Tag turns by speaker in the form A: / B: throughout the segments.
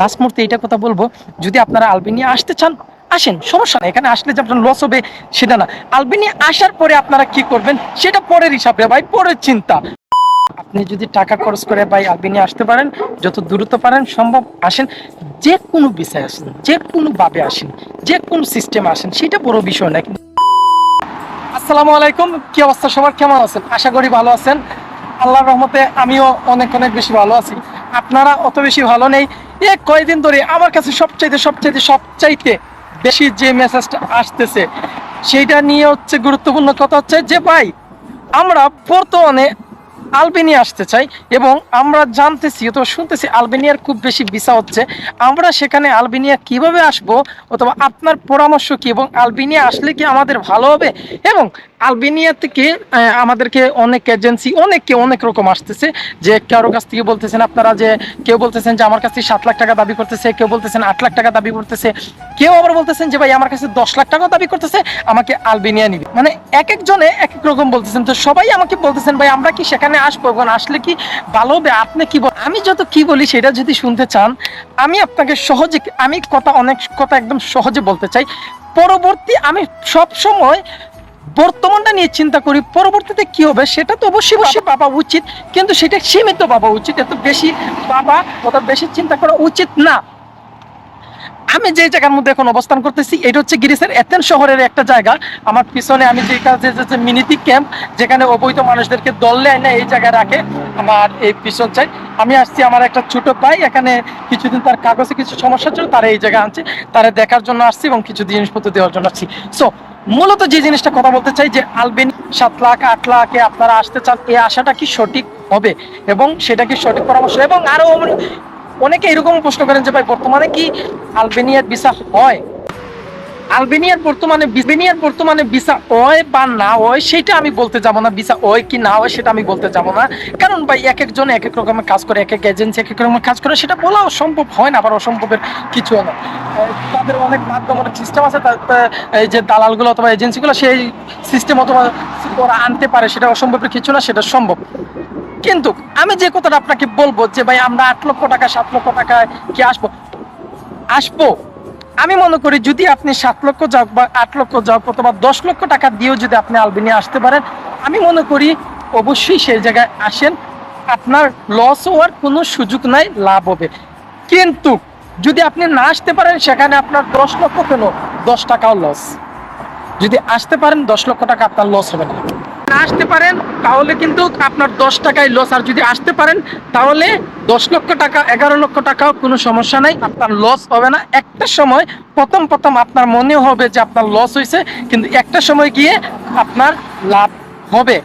A: Last মুহূর্তে এটা কথা বলব, যদি আপনারা আলবেনিয়া আসতে চান, আসেন, সমস্যা নেই, এখানে আসলে যে আপনার লস হবে সেটা না। আলবেনিয়া আসার পরে আপনারা কি করবেন, সেটা পরের হিসাবে ভাই, পরের চিন্তা। আপনি যদি টাকা খরচ করে ভাই আলবেনিয়া আসতে পারেন, যত দ্রুত পারেন, সম্ভব আসেন, যে কোনো বিষয় আসেন, যে কোনো ভাবে আসেন, যে কোনো সিস্টেমে আসেন, সেটা বড় বিষয় না। কিন্তু আসসালামু আলাইকুম, কি অবস্থা সবার? কেমন আছেন? আশা করি ভালো আছেন। আল্লাহর রহমতে আমিও অনেক অনেক বেশি ভালো আছি। আপনারা অত বেশি ভালো নেই এ কয়দিন ধরে আমার কাছে সবচাইতে সবচাইতে সবচাইতে বেশি যে মেসেজটা আসতেছে, সেইটা নিয়ে হচ্ছে গুরুত্বপূর্ণ কথা হচ্ছে যে, ভাই, আমরা বর্তমানে আলবেনিয়া আসতে চাই এবং আমরা জানতেছি অথবা শুনতেছি আলবেনিয়ার খুব বেশি ভিসা হচ্ছে। আমরা সেখানে আলবেনিয়া কীভাবে আসব অথবা আপনার পরামর্শ কি এবং আলবেনিয়া আসলে কি আমাদের ভালো হবে? এবং আলবেনিয়া থেকে আমাদেরকে অনেক এজেন্সি অনেকে অনেক রকম আসতেছে যে কারও কাছ থেকে বলতেছেন আপনারা যে, কেউ বলতেছেন যে আমার কাছ থেকে সাত লাখ টাকা দাবি করতেছে, কেউ বলতেছেন আট লাখ টাকা দাবি করতেছে, কেউ আবার বলতেছেন যে ভাই আমার কাছে দশ লাখ টাকা দাবি করতেছে, আমাকে আলবেনিয়া নিবে। মানে এক একজনে এক এক রকম বলতেছেন। তো সবাই আমাকে বলতেছেন, ভাই, আমরা কি সেখানে আসব? এবং আসলে কি ভালো হবে? আপনি কি বল আমি যত কি বলি সেটা যদি শুনতে চান, আমি আপনাকে সহজে, আমি কথা অনেক কথা একদম সহজে বলতে চাই। পরবর্তী আমি সব সময় বর্তমানটা নিয়ে চিন্তা করি, পরবর্তীতে কি হবে সেটা তো অবশ্যই অবশ্যই ভাবা উচিত, কিন্তু সেটা সীমিত ভাবা উচিত, এত বেশি ভাবা অথবা বেশি চিন্তা করা উচিত না। আমি যে জায়গার মধ্যে এখন অবস্থান করতেছি, এটা হচ্ছে গিরিসের এথেন শহরের একটা জায়গা। আমার পিছনে আমি যে কাজে যে মিনিটি ক্যাম্প, যেখানে অবৈধ মানুষদেরকে দললে আইনা এই জায়গায় রাখে আমার এই পিছন চাই আমি আসছি আমার একটা ছোট ভাই, এখানে কিছুদিন তার কাগজে কিছু সমস্যা ছিল, তারা এই জায়গায় আনছে, তারা দেখার জন্য আসছি এবং কিছু জিনিসপত্র দেওয়ার জন্য আসছি। সো মূলত যে জিনিসটা কথা বলতে চাই যে আলবেনি সাত লাখ, আট লাখে আপনারা আসতে চান এই আশাটা কি সঠিক হবে? এবং সেটা কি সঠিক পরামর্শ? এবং আরও অনেকে এরকম প্রশ্ন করেন যে, ভাই, বর্তমানে কি আলবেনিয়ার ভিসা হয়? আলবেনিয়ার বর্তমানে আলবেনিয়ার বর্তমানে ভিসা হয় বা না হয় সেটা আমি বলতে যাব না। ভিসা হয় কি না হয় সেটা আমি বলতে যাব না। কারণ ভাই, এক একজন এক এক রকমের কাজ করে, এক এক এজেন্সি এক এক রকমের কাজ করে, সেটা বলাও সম্ভব হয় না, আবার অসম্ভবের কিছু না। তাদের অনেক মাধ্যম অনেক সিস্টেম আছে এই যে দালালগুলো অথবা এজেন্সিগুলো সেই সিস্টেম অথবা ওরা আনতে পারে, সেটা অসম্ভবের কিছু না, সেটা সম্ভব। কিন্তু আমি যে কথাটা আপনাকে বলব যে, ভাই, আমরা আট লক্ষ টাকা, সাত লক্ষ টাকায় কি আসব? আসব। আমি মনে করি যদি আপনি সাত লক্ষ যাক বা আট লক্ষ যাক অথবা দশ লক্ষ টাকা দিয়েও যদি আপনি আলবেনিয়া আসতে পারেন, আমি মনে করি অবশ্যই সেই জায়গায় আসেন। আপনার লস হওয়ার কোনো সুযোগ নাই, লাভ হবে। কিন্তু যদি আপনি না আসতে পারেন, সেখানে আপনার দশ লক্ষ কেন? দশ টাকাও লস যদি আসতে পারেন, দশ লক্ষ টাকা আপনার লস হবে না। না আসতে পারেন, তাহলে কিন্তু আপনার দশ টাকায় লস আর যদি আসতে পারেন, তাহলে দশ লক্ষ টাকা, এগারো লক্ষ টাকাও কোনো সমস্যা নাই। আপনার লস হবে না। একটা সময় প্রথম প্রথম আপনার মনে হবে যে আপনার লস হয়েছে কিন্তু একটা সময় গিয়ে আপনার লাভ হবে।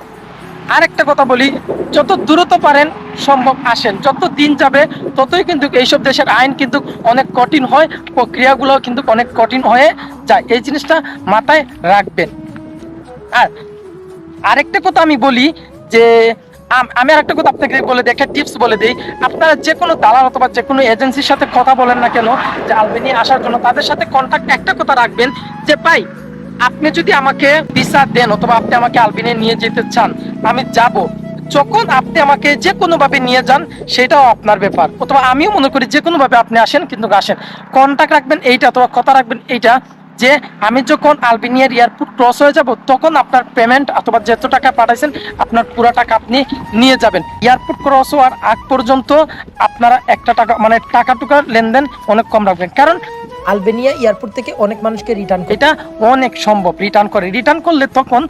A: আরেকটা কথা বলি, যত দ্রুত পারেন, সম্ভব আসেন। যত দিন যাবে, ততই কিন্তু এইসব দেশের আইন কিন্তু অনেক কঠিন হয় প্রক্রিয়াগুলো কিন্তু অনেক কঠিন হয়ে যায়। এই জিনিসটা মাথায় রাখবেন। আর আরেকটা কথা আমি বলি যে, আম- আমি আরেকটা কথা আপনাকে বলে দিই, একটা টিপস বলে দিই। আপনারা যে কোনো দালাল অথবা যে কোনো এজেন্সির সাথে কথা বলেন না কেন, যে আলবেনিয়া আসার জন্য তাদের সাথে কন্ট্যাক্ট একটা কথা রাখবেন যে, ভাই, আপনি যদি আমাকে ভিসা দেন অথবা আপনি আমাকে আলবেনিয়া নিয়ে যেতে চান, আমি যাব। যখন আপনি আমাকে যে কোনো ভাবে নিয়ে যান, সেটাও আপনার ব্যাপার। অথবা আমিও মনে করি যে কোনো ভাবে আপনি আসেন, কিন্তু আসেন। কন্ট্যাক্ট রাখবেন এইটা অথবা কথা রাখবেন এইটা যে আমি যখন আলবেনিয়ার এয়ারপোর্ট ক্রস হয়ে যাব, তখন আপনার পেমেন্ট অথবা যত টাকা পাঠাইছেন, আপনার পুরো টাকা আপনি নিয়ে যাবেন। এয়ারপোর্ট ক্রস হওয়ার আগ পর্যন্ত আপনারা একটা টাকা মানে টাকা টুকার লেনদেন অনেক কম রাখবেন। কারণ আলবেনিয়া এয়ারপোর্ট থেকে অনেক মানুষকে রিটার্ন এটা অনেক সম্ভব রিটার্ন করে। রিটার্ন করলে তখন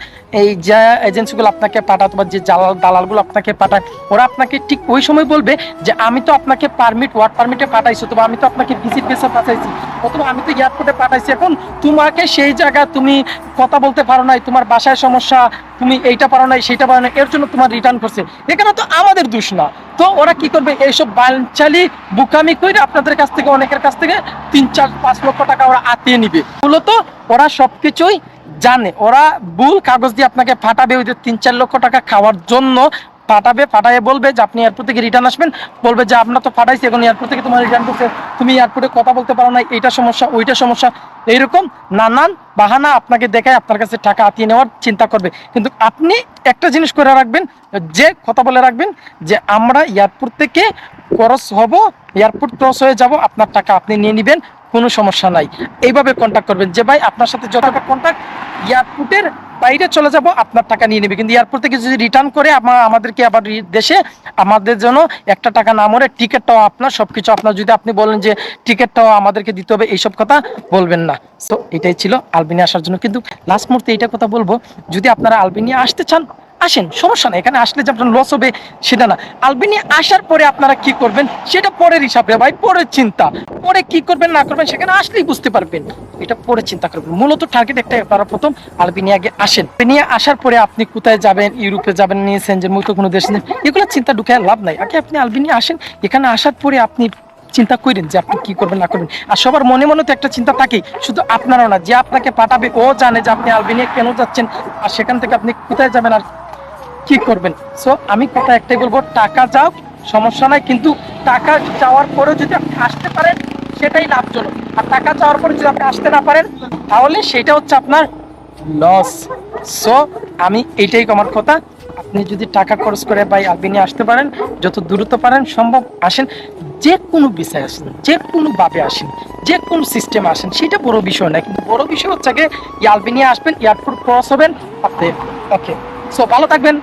A: এই যে এজেন্সিগুলো আপনাকে পাঠায় অথবা যে জালাল, দালালগুলো আপনাকে পাঠায়, ওরা আপনাকে ঠিক ওই সময় বলবে যে, আমি তো আপনাকে পারমিট ওয়ার্ক পারমিটে পাঠাইছি অথবা আমি তো আপনাকে ভিজিট ভিসা পাঠাইছি। অথবা আমি তো এয়ারপোর্টে পাঠাইছি। এখন তোমাকে সেই জায়গায় তুমি কথা বলতে পারো নাই, তোমার বাসায় সমস্যা তুমি এইটা পারো নাই, সেইটা পারো না এর জন্য তোমার রিটার্ন করছে। এখানে তো আমাদের দোষ না। তো ওরা কি করবে? এইসব বাঞ্চালি বুকামি করে আপনাদের কাছ থেকে, অনেকের কাছ থেকে তিন, চার, পাঁচ লক্ষ টাকা ওরা আতিয়ে নিবে। মূলত ওরা সব কিছুই জানে। ওরা ভুল কাগজ দিয়ে আপনাকে ফাটাবে ওই যে তিন, চার লক্ষ টাকা খাওয়ার জন্য পাঠাবে, পাঠায় বলবে যে আপনি এয়ারপোর্ট থেকে রিটার্ন আসবেন। বলবে যে, আমরা তো পাঠাইছি, এখন এয়ারপোর্ট থেকে তোমার রিটার্ন করছে। তুমি এয়ারপোর্টে কথা বলতে পারো না এইটা সমস্যা, ওইটা সমস্যা। এইরকম নানান বাহানা আপনাকে দেখায়, আপনার কাছে টাকা আতিয়ে নেওয়ার চিন্তা করবে। কিন্তু আপনি একটা জিনিস করে রাখবেন, যে কথা বলে রাখবেন, যে আমরা এয়ারপোর্ট থেকে ক্রস হব এয়ারপোর্ট ক্রস হয়ে যাব, আপনার টাকা আপনি নিয়ে নেবেন। কোনো সমস্যা নাই। এইভাবে কন্ট্যাক্ট করবেন যে, ভাই, আপনার সাথে যতটা কন্ট্যাক্ট এয়ারপোর্টের বাইরে চলে যাব, আপনার টাকা নিয়ে নেবে। কিন্তু এয়ারপোর্ট থেকে যদি রিটার্ন করে, আমা- আমাদেরকে আবার দেশে আমাদের জন্য একটা টাকা না মরে টিকিটটাও আপনার, সবকিছু আপনার। যদি আপনি বলেন যে টিকিটটাও আমাদেরকে দিতে হবে, এইসব কথা বলবেন না। সো এটাই ছিল আলবিনিয়া আসার জন্য। কিন্তু লাস্ট মুহূর্তে এইটা কথা বলব, যদি আপনারা আলবিনিয়া আসতে চান আসেন, সমস্যা নেই, এখানে আসলে যে আপনার লস হবে সেটা না। আলবেনিয়া আসার পরে আপনারা কি করবেন? সেটা পরের হিসাবে, ভাই, পরের চিন্তা। পরে কি করবেন, না করবেন, সেখানে আসলেই বুঝতে পারবেন। এটা পরে চিন্তা করবেন। মূলত টার্গেট একটাই আপনারা প্রথম আলবেনিয়া আগে আসেন। আলবেনিয়া আসার পরে আপনি কোথায় যাবেন? ইউরোপে যাবেন নিয়েছেন যে মুক্ত কোনো দেশ এগুলো চিন্তা ঢুকে লাভ নাই। আগে আপনি আলবেনিয়া আসেন, এখানে আসার পরে আপনি চিন্তা করেন যে আপনি কি করবেন, না করবেন। আর সবার মনে মনে তো একটা চিন্তা থাকে শুধু আপনারও না, যে আপনাকে পাঠাবে, ও জানে যে আপনি আলবেনিয়া কেন যাচ্ছেন, আর সেখান থেকে আপনি কোথায় যাবেন, আর কি করবেন। সো আমি কথা একটাই বলব, টাকা যাও, সমস্যা নাই, কিন্তু টাকা যাওয়ার পরেও যদি আপনি আসতে পারেন, সেটাই লাভজনক। আর টাকা যাওয়ার পরে যদি আপনি আসতে না পারেন, তাহলে সেটা হচ্ছে আপনার লস সো আমি এইটাই আমার কথা, আপনি যদি টাকা খরচ করে বাই আলবিনি আসতে পারেন, যত দ্রুত পারেন, সম্ভব আসেন, যে কোনো বিষয় আসেন, যে কোনো ভাবে আসেন, যে কোন সিস্টেম আসেন, সেটা বড় বিষয় না, কিন্তু বড় বিষয় হচ্ছে গিয়ে আলবিনিয়া আসবেন এয়ারপোর্ট ক্রস হবেন, আপনি ওকে সো ভালো থাকবেন।